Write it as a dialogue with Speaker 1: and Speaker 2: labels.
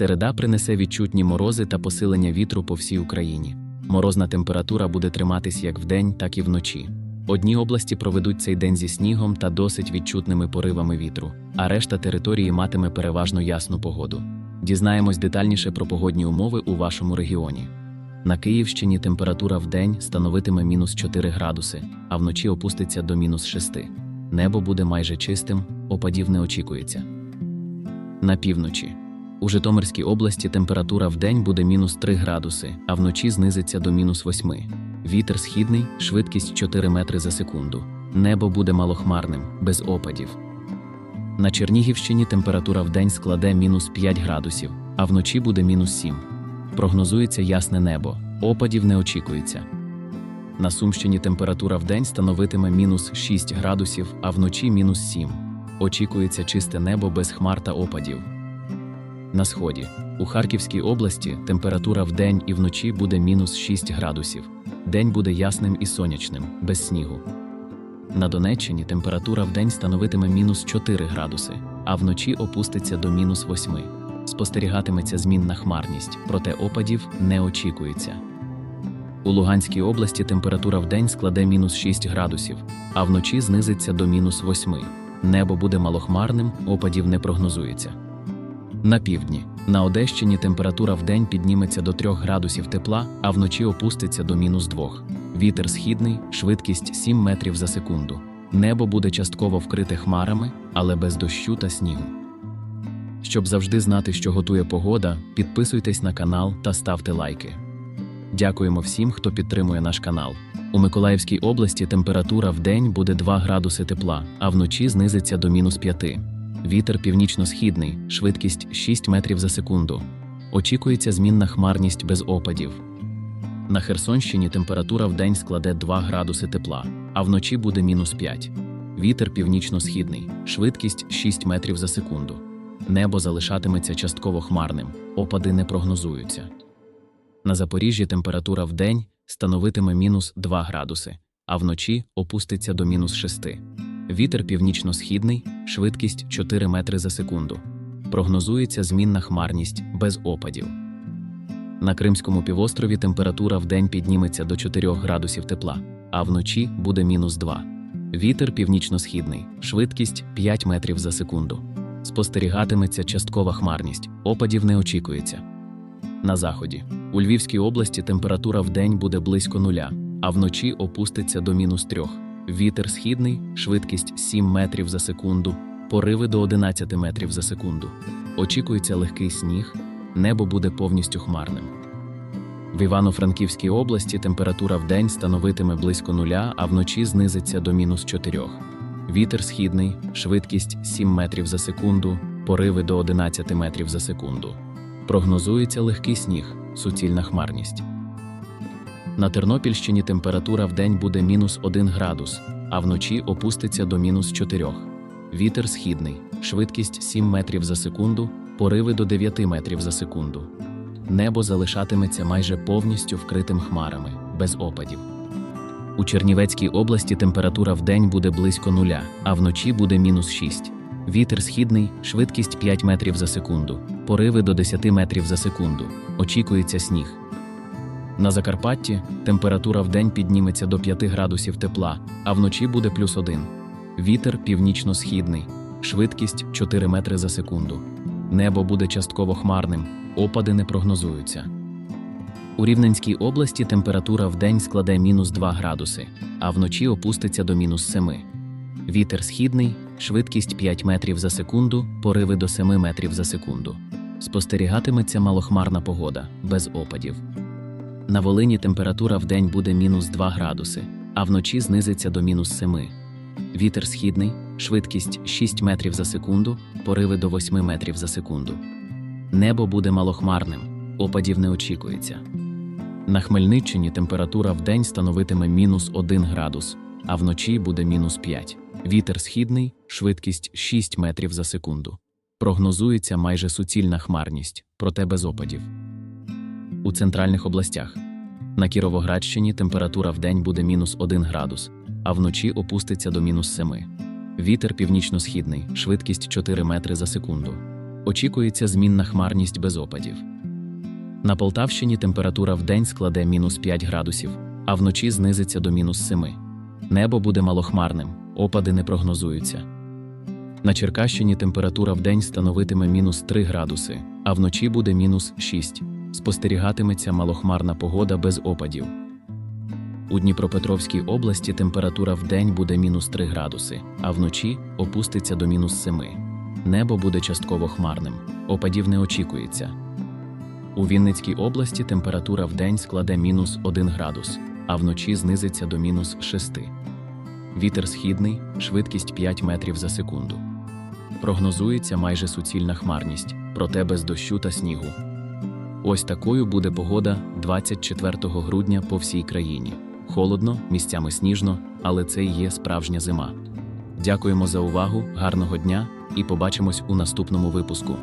Speaker 1: Середа принесе відчутні морози та посилення вітру по всій Україні. Морозна температура буде триматись як вдень, так і вночі. Одні області проведуть цей день зі снігом та досить відчутними поривами вітру, а решта території матиме переважно ясну погоду. Дізнаємось детальніше про погодні умови у вашому регіоні. На Київщині температура в день становитиме мінус 4 градуси, а вночі опуститься до мінус 6. Небо буде майже чистим, опадів не очікується. На півночі. У Житомирській області температура в день буде мінус 3 градуси, а вночі знизиться до мінус 8. Вітер східний, швидкість 4 метри за секунду. Небо буде малохмарним, без опадів. На Чернігівщині температура в день складе мінус 5 градусів, а вночі буде мінус 7. Прогнозується ясне небо, опадів не очікується. На Сумщині температура в день становитиме мінус 6 градусів, а вночі мінус 7. Очікується чисте небо без хмар та опадів. На сході. У Харківській області температура в день і вночі буде мінус 6 градусів. День буде ясним і сонячним, без снігу. На Донеччині температура в день становитиме мінус 4 градуси, а вночі опуститься до мінус 8. Спостерігатиметься змінна хмарність, проте опадів не очікується. У Луганській області температура в день складе мінус 6 градусів, а вночі знизиться до мінус 8. Небо буде малохмарним, опадів не прогнозується. На півдні. На Одещині температура в день підніметься до 3 градусів тепла, а вночі опуститься до мінус 2. Вітер східний, швидкість 7 метрів за секунду. Небо буде частково вкрите хмарами, але без дощу та снігу. Щоб завжди знати, що готує погода, підписуйтесь на канал та ставте лайки. Дякуємо всім, хто підтримує наш канал. У Миколаївській області температура в день буде 2 градуси тепла, а вночі знизиться до мінус 5. Вітер північно-східний, швидкість 6 метрів за секунду. Очікується змінна хмарність без опадів. На Херсонщині температура в день складе 2 градуси тепла, а вночі буде мінус 5. Вітер північно-східний, швидкість 6 метрів за секунду. Небо залишатиметься частково хмарним, опади не прогнозуються. На Запоріжжі температура в день становитиме мінус 2 градуси, а вночі опуститься до мінус 6. Вітер північно-східний, швидкість 4 метри за секунду. Прогнозується змінна хмарність без опадів. На Кримському півострові температура в день підніметься до 4 градусів тепла, а вночі буде мінус 2. Вітер північно-східний, швидкість 5 метрів за секунду. Спостерігатиметься часткова хмарність, опадів не очікується. На заході. У Львівській області температура в день буде близько нуля, а вночі опуститься до мінус 3. Вітер східний, швидкість 7 метрів за секунду, пориви до 11 метрів за секунду. Очікується легкий сніг, небо буде повністю хмарним. В Івано-Франківській області температура в день становитиме близько нуля, а вночі знизиться до мінус 4. Вітер східний, швидкість 7 метрів за секунду, пориви до 11 метрів за секунду. Прогнозується легкий сніг, суцільна хмарність. На Тернопільщині температура в день буде мінус 1 градус, а вночі опуститься до мінус 4. Вітер східний, швидкість 7 метрів за секунду, пориви до 9 метрів за секунду. Небо залишатиметься майже повністю вкритим хмарами, без опадів. У Чернівецькій області температура в день буде близько нуля, а вночі буде мінус 6. Вітер східний, швидкість 5 метрів за секунду, пориви до 10 метрів за секунду. Очікується сніг. На Закарпатті температура в день підніметься до 5 градусів тепла, а вночі буде плюс 1. Вітер північно-східний, швидкість 4 метри за секунду. Небо буде частково хмарним, опади не прогнозуються. У Рівненській області температура в день складе мінус 2 градуси, а вночі опуститься до мінус 7. Вітер східний, швидкість 5 метрів за секунду, пориви до 7 метрів за секунду. Спостерігатиметься малохмарна погода, без опадів. На Волині температура в день буде мінус 2 градуси, а вночі знизиться до мінус 7. Вітер східний, швидкість 6 метрів за секунду, пориви до 8 метрів за секунду. Небо буде малохмарним, опадів не очікується. На Хмельниччині температура в день становитиме мінус 1 градус, а вночі буде мінус 5. Вітер східний, швидкість 6 метрів за секунду. Прогнозується майже суцільна хмарність, проте без опадів. У центральних областях. На Кіровоградщині температура в день буде мінус 1 градус, а вночі опуститься до мінус 7. Вітер північно-східний, швидкість 4 метри за секунду. Очікується змінна хмарність без опадів. На Полтавщині температура вдень складе мінус 5 градусів, а вночі знизиться до мінус 7. Небо буде малохмарним, опади не прогнозуються. На Черкащині температура вдень становитиме мінус 3 градуси, а вночі буде мінус 6. Спостерігатиметься малохмарна погода без опадів. У Дніпропетровській області температура вдень буде мінус 3 градуси, а вночі опуститься до мінус 7. Небо буде частково хмарним, опадів не очікується. У Вінницькій області температура вдень складе мінус 1 градус, а вночі знизиться до мінус 6. Вітер східний, швидкість 5 метрів за секунду. Прогнозується майже суцільна хмарність, проте без дощу та снігу. Ось такою буде погода 24 грудня по всій країні. Холодно, місцями сніжно, але це і є справжня зима. Дякуємо за увагу, гарного дня і побачимось у наступному випуску.